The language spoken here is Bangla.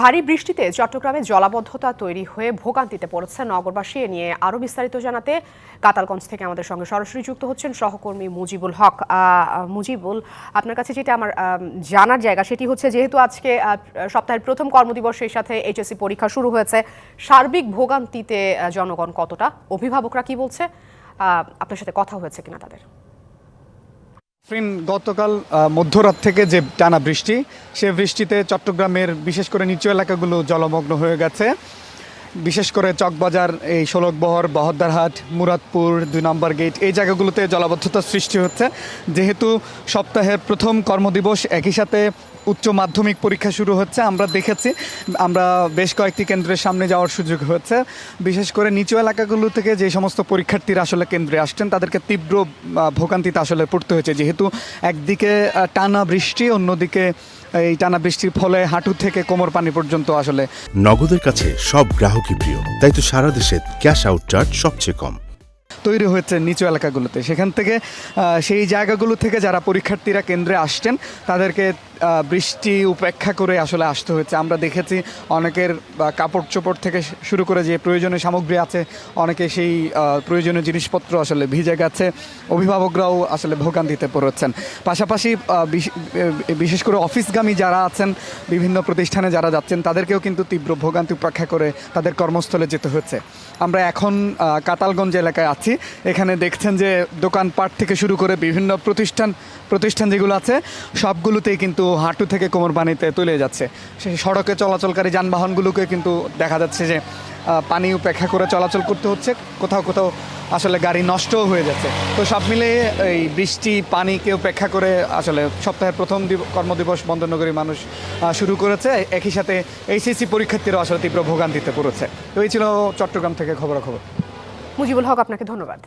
ভারী বৃষ্টিতে চট্টগ্রামে জলাবদ্ধতা তৈরি হয়ে ভোগান্তিতে পড়েছে নগরবাসী। এ নিয়ে আরও বিস্তারিত জানাতে কাতালগঞ্জ থেকে আমাদের সঙ্গে সরাসরি যুক্ত হচ্ছেন সহকর্মী মুজিবুল হক। মুজিবুল, আপনার কাছে যেটা আমার জানার জায়গা সেটি হচ্ছে যেহেতু আজকে সপ্তাহের প্রথম কর্মদিবসের সাথে এইচএসসি পরীক্ষা শুরু হয়েছে, সার্বিক ভোগান্তিতে জনগণ কতটা? অভিভাবকরা কি বলছে? আপনার সাথে কথা হয়েছে কিনা তাদের। ফ্রিন গতকাল মধ্যরাত থেকে যে টানা বৃষ্টি, সে বৃষ্টিতে চট্টগ্রামের বিশেষ করে নিচু এলাকাগুলো জলমগ্ন হয়ে গেছে। বিশেষ করে চকবাজার, এই শোলকবহর, বহদ্দারহাট, মুরাদপুর, দুই নম্বর গেট, এই জায়গাগুলোতে জলাবদ্ধতার সৃষ্টি হচ্ছে। যেহেতু সপ্তাহের প্রথম কর্মদিবস, একই সাথে উচ্চ মাধ্যমিক পরীক্ষা শুরু হচ্ছে, আমরা দেখেছি, আমরা বেশ কয়েকটি কেন্দ্রের সামনে যাওয়ার সুযোগ হয়েছে। বিশেষ করে নিচু এলাকাগুলো থেকে যে সমস্ত পরীক্ষার্থীরা আসলে কেন্দ্রে আসছেন, তাদেরকে তীব্র ভোগান্তিতে আসলে পড়তে হয়েছে। যেহেতু একদিকে টানা বৃষ্টি, অন্যদিকে এই টানা বৃষ্টির ফলে হাঁটু থেকে কোমর পানি পর্যন্ত আসলে। নগদের কাছে সব গ্রাহকই প্রিয় তাই তো সারা দেশে ক্যাশ আউট চার্জ সবচেয়ে কম। তৈরি হয়েছে নিচু এলাকাগুলোতে। সেখান থেকে সেই জায়গাগুলো থেকে যারা পরীক্ষার্থীরা কেন্দ্রে আসছেন তাদেরকে বৃষ্টি উপেক্ষা করে আসলে আসতে হয়েছে। আমরা দেখেছি অনেকের কাপড় চোপড় থেকে শুরু করে যে প্রয়োজনীয় সামগ্রী আছে, অনেকে সেই প্রয়োজনীয় জিনিসপত্র আসলে ভিজে গেছে। অভিভাবকরাও আসলে ভোগান্তিতে পড়েছেন। পাশাপাশি বিশেষ করে অফিসগামী যারা আছেন, বিভিন্ন প্রতিষ্ঠানে যারা যাচ্ছেন, তাদেরকেও কিন্তু তীব্র ভোগান্তি উপেক্ষা করে তাদের কর্মস্থলে যেতে হচ্ছে আমরা এখন কাতালগঞ্জ এলাকায় আছি। এখানে দেখছেন যে দোকানপাট থেকে শুরু করে বিভিন্ন প্রতিষ্ঠান প্রতিষ্ঠান যেগুলো আছে, সবগুলোতেই কিন্তু হাঁটু থেকে কোমর পানিতে তুলে যাচ্ছে। সেই সড়কে চলাচলকারী যানবাহনগুলোকে কিন্তু দেখা যাচ্ছে যে পানি উপেক্ষা করে চলাচল করতে হচ্ছে। কোথাও কোথাও আসলে গাড়ি নষ্টও হয়ে যাচ্ছে। তো সব মিলে এই বৃষ্টি, পানিকে উপেক্ষা করে আসলে সপ্তাহের প্রথম দিব- কর্মদিবস বন্দরনগরী মানুষ শুরু করেছে। একই সাথে এইচএসসি পরীক্ষার্থীরাও আসলে তীব্র ভোগান্তিতে পড়েছে। তো এই ছিল চট্টগ্রাম থেকে খবরাখবর। মুজিবুল হক, আপনাকে ধন্যবাদ।